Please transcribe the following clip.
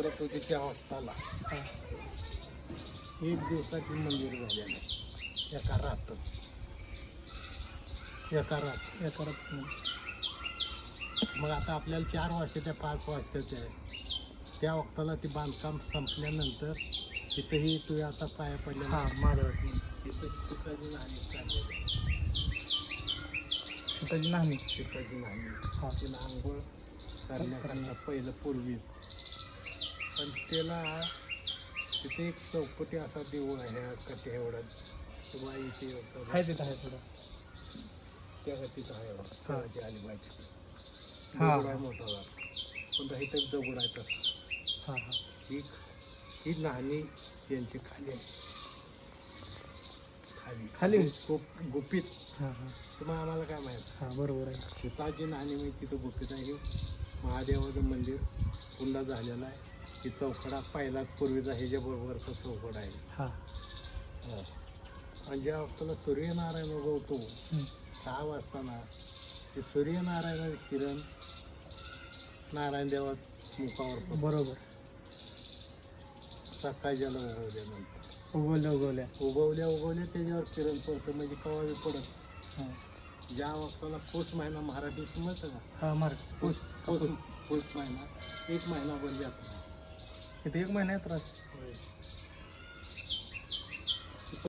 सरस्वतीच्या अवस्थाला. एक दिवसाची मंदिर झालेलं आहे. एका रात्र एका रात्र एका रात्री. मग आता आपल्याला चार वाजते त्या पाच वाजताचे आहे त्या वक्ताला ती बांधकाम संपल्यानंतर तिथेही तू आता पाया पडल्या हा मंदिर. तिथं सीताजी नाणी काढलेली नाहणी सीताजी नाणी. हा. तिला आंघोळ करण्याकरता. पहिलं पूर्वीच. पण त्याला तिथे एक चौकटी असा देऊळ आहे कटे एवढा किंवा इथे. आहे तिथं आहे थोडं त्या तिथं आहे बघा. हा. दगड आहे मोठा. पण इथं दगड आहे तसं. हां हां ही ही नाणी यांची खाली आहे खाली खाली? खूप गुपित हां हां तुम्हाला आम्हाला काय माहीत हां बरोबर आहे सीताजी नाणी मी तिथं गुपित आहे महादेवाचं मंदिर पुन्हा झालेलं आहे ही चौकडा पहिला पूर्वीचा ह्याच्या बरोबरचा चौकड आहे. हां. आणि ज्या वक्ताला सूर्यनारायण उगवतो. सहा वाजताना ते सूर्यनारायण किरण नारायण देवा मुखावर पडतो. बरोबर. सकाळच्याला उगवल्यानंतर उगवल्या उगवल्या उगवल्या. उगवल्या त्याच्यावर किरण पडतं म्हणजे कवा बी पडत हां. ज्या वक्ताला पौष महिना मराठी समजतं का? हां मार पौष पौष पौष महिना एक महिनाभर जातो. इथे एक महिना येत राहत होय.